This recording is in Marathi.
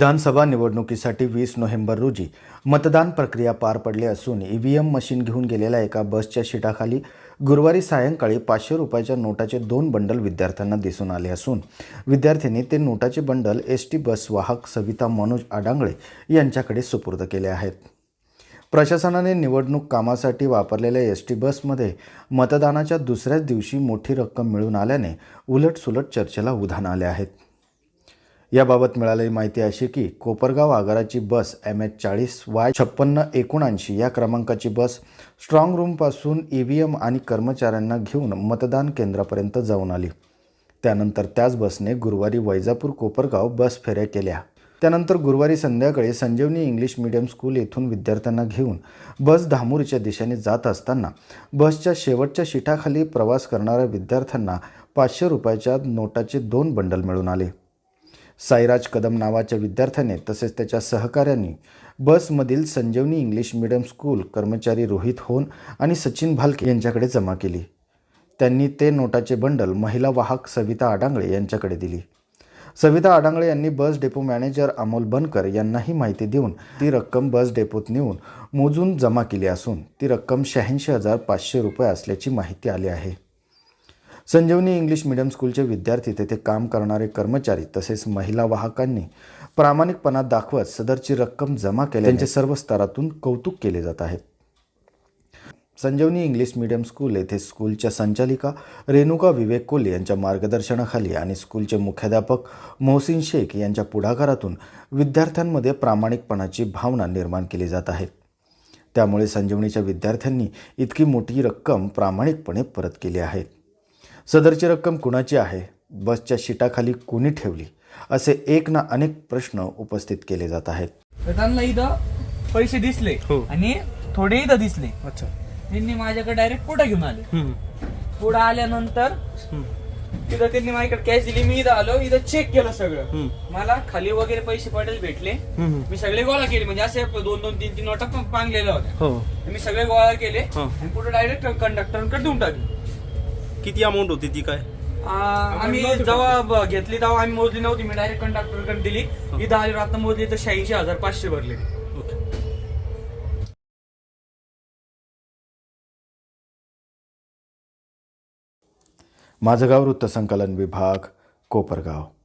विधानसभा निवडणुकीसाठी वीस नोव्हेंबर रोजी मतदान प्रक्रिया पार पडली असून ई व्ही एम मशीन घेऊन गेलेल्या एका बसच्या शिटाखाली गुरुवारी सायंकाळी पाचशे रुपयाच्या नोटाचे दोन बंडल विद्यार्थ्यांना दिसून आले असून विद्यार्थ्यांनी ते नोटाचे बंडल एस टी बस वाहक सविता मनोज आडांगळे यांच्याकडे सुपूर्द केले आहेत. प्रशासनाने निवडणूक कामासाठी वापरलेल्या एस टी बसमध्ये मतदानाच्या दुसऱ्याच दिवशी मोठी रक्कम मिळून आल्याने उलटसुलट चर्चेला उधाण आले आहेत. याबाबत मिळालेली माहिती अशी की कोपरगाव आगाराची बस एम एच चाळीस वाय छप्पन्न एकोणऐंशी या क्रमांकाची बस स्ट्रॉंग रूमपासून ई व्ही एम आणि कर्मचाऱ्यांना घेऊन मतदान केंद्रापर्यंत जाऊन आली. त्यानंतर त्याच बसने गुरुवारी वैजापूर कोपरगाव बस फेऱ्या केल्या. त्यानंतर गुरुवारी संध्याकाळी संजीवनी इंग्लिश मीडियम स्कूल येथून विद्यार्थ्यांना घेऊन बस धामूरच्या दिशेने जात असताना बसच्या शेवटच्या शिटाखाली प्रवास करणाऱ्या विद्यार्थ्यांना पाचशे रुपयाच्या नोटाचे दोन बंडल मिळून आले. साईराज कदम नावाच्या विद्यार्थ्याने तसेच त्याच्या सहकाऱ्यांनी बसमधील संजीवनी इंग्लिश मीडियम स्कूल कर्मचारी रोहित होन आणि सचिन भालके यांच्याकडे जमा केली. त्यांनी ते नोटाचे बंडल महिला वाहक सविता आडांगळे यांच्याकडे दिली. सविता आडांगळे यांनी bus depot manager Amol Bankar यांनाही माहिती देऊन ती रक्कम बस डेपोत नेऊन मोजून जमा केली असून ती रक्कम शहाऐंशी हजार पाचशे रुपये असल्याची माहिती आली आहे. संजीवनी इंग्लिश मीडियम स्कूलचे विद्यार्थी तेथे काम करणारे कर्मचारी तसेच महिला वाहकांनी प्रामाणिकपणा दाखवत सदरची रक्कम जमा केली त्यांचे सर्व स्तरातून कौतुक केले जात आहेत संजीवनी इंग्लिश मीडियम स्कूल येथे स्कूलच्या संचालिका रेणुका विवेक कोल्हे यांच्या मार्गदर्शनाखाली आणि स्कूलचे मुख्याध्यापक मोहसिन शेख यांच्या पुढाकारातून विद्यार्थ्यांमध्ये प्रामाणिकपणाची भावना निर्माण केली जात आहे. त्यामुळे संजीवनीच्या विद्यार्थ्यांनी इतकी मोठी रक्कम प्रामाणिकपणे परत केली आहे. सदरची रक्कम कुणाची आहे बसच्या शिटाखाली कोणी ठेवली असे एक ना अनेक प्रश्न उपस्थित केले जात आहेत तर त्यांना इथं पैसे दिसले हो. आणि थोडे इथं दिसले अच्छा त्यांनी माझ्याकडे डायरेक्ट पुढे घेऊन आले हम्म. पुढे आल्यानंतर. तिथं त्यांनी माझ्याकडे कॅश दिली मी इथं आलो इथं चेक केलं सगळं हम्म. मला खाली वगैरे पैसे पडेल भेटले. मी सगळे गोळा केले म्हणजे असे दोन दोन तीन तीन नोटा पांगलेल्या होत्या हो मी सगळे गोळा केले हा. आणि पुढे डायरेक्ट कंडक्टरकडे देऊन टाकले किती अमाऊंट होती ती काय? आ, आम्ही जेव्हा ब- घेतली तेव्हा आम्ही मोजली नव्हती मी डायरेक्ट कंडक्टरकडे दिली. इथं आली आता मोजली तर शहाऐंशी हजार पाचशे भरले. ओके. माझं गाव वृत्तसंकलन विभाग कोपरगाव.